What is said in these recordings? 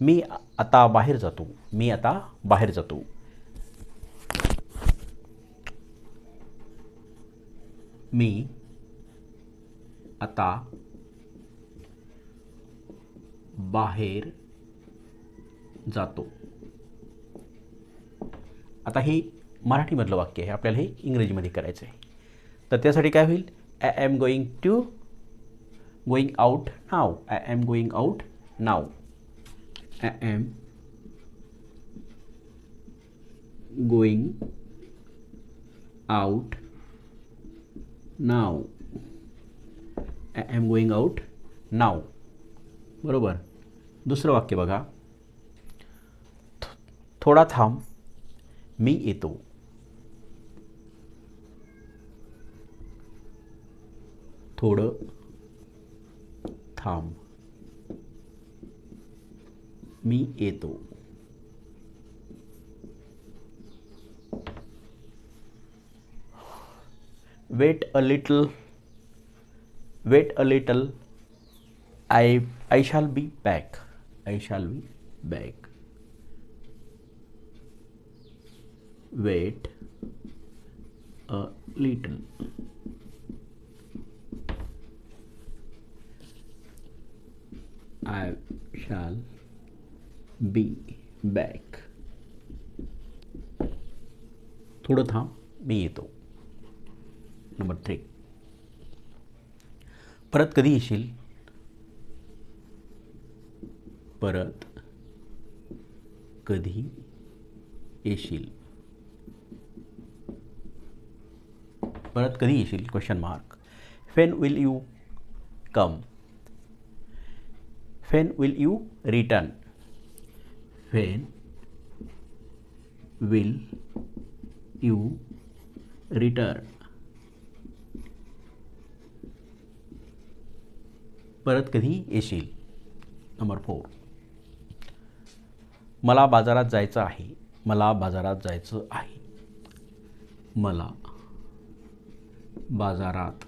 मी आता बाहेर जातो. मी आता बाहेर जातो. मी आता बाहेर जातो. आता हे मराठीमधलं वाक्य आहे. आपल्याला हे इंग्रजीमध्ये करायचं आहे. तर त्यासाठी काय होईल? I am going to going out now I am going out now I am going out now I am going out now बरोबर? दुसरं वाक्य बघा. थो- थोडा थांब. मी येतो. थोडं थांब. मी येतो. Wait a little wait a little I I shall be back I shall be back wait a little I shall be back. थोडं थांब मी येतो. नंबर थ्री परत कधी येशील? परत कधी येशील? परत कधी येशील? Question mark when will you come when will you return when will you return परत कधी येशील? नंबर फोर मला बाजारात जायचं आहे. मला बाजारात जायचं आहे. मला बाजारात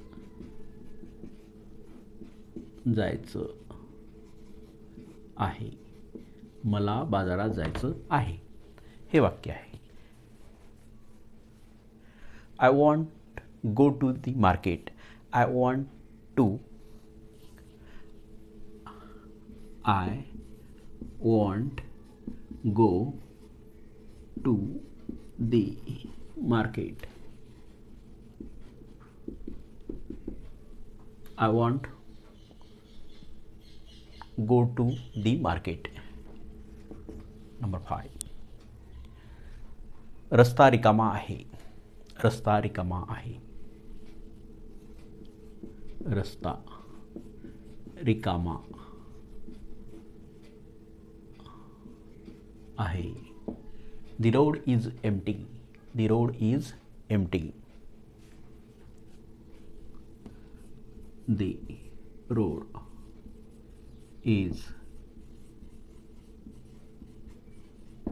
जायचं आहे. मला बाजारात जायचं आहे. हे वाक्य आहे. I want go to the market I want to I want go to the market I want go to the market Number five. रस्ता रिकामा आहे रस्ता रिकामा आहे रस्ता रिकामा आहे the road is empty the road is empty the road is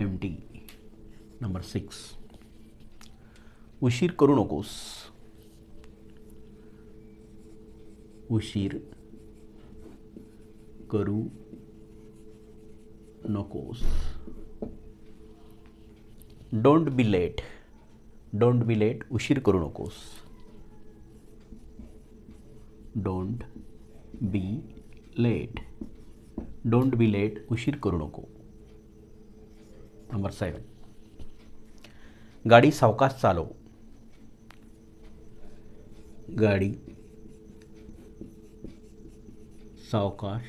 empty number 6 उशीर करू नकोस उशीर करू नकोस don't be late don't be late उशीर करू नकोस don't be late don't be late उशीर करू नको नंबर साहेब गाडी सावकाश चालव. गाडी सावकाश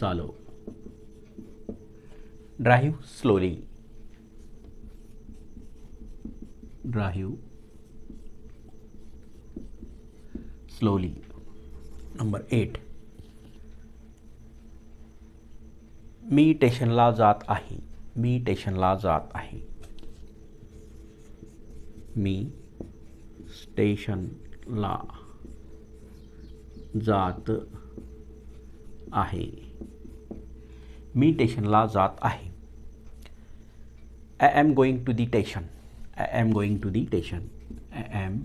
चालव. Drive slowly. Drive slowly. Number eight. मी स्टेशनला जात आहे. मी स्टेशनला जात आहे. मी स्टेशनला जात आहे. मी स्टेशनला जात आहे. I am going to the station I am going to the station I am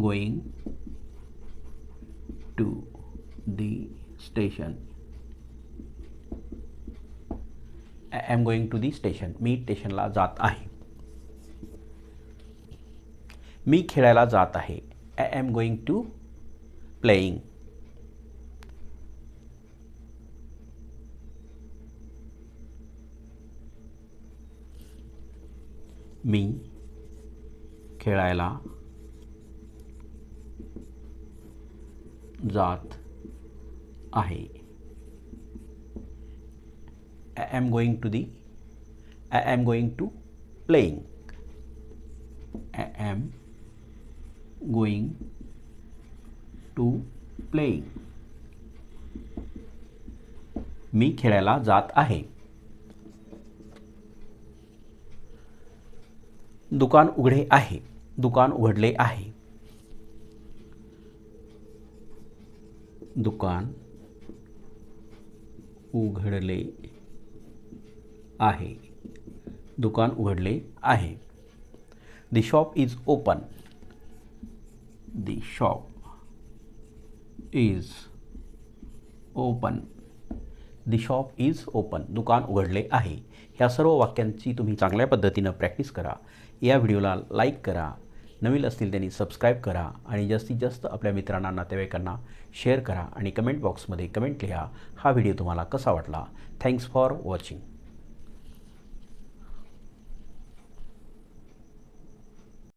going to the station I am going to the station मी स्टेशनला जात आहे. मी खेळायला जात आहे. I am going to playing मी खेळायला जात आहे. I am going to the I am going to playing. I am going to playing. मी खेळायला जात आहे. दुकान उघडे आहे. दुकान उघडले आहे. दुकान उघडले आहे. दुकान उघडले आहे. The shop is open the shop is open the shop is open दुकान उघडले आहे. ह्या सर्व वाक्यांची तुम्ही चांगल्या पद्धतीनं प्रॅक्टिस करा. या व्हिडिओला लाईक करा. नवीन असतील त्यांनी सबस्क्राईब करा आणि जास्तीत जास्त आपल्या मित्रांना नातेवाईकांना शेअर करा आणि कमेंट बॉक्समध्ये कमेंट लिहा. हा व्हिडिओ तुम्हाला कसा वाटला? Thanks for watching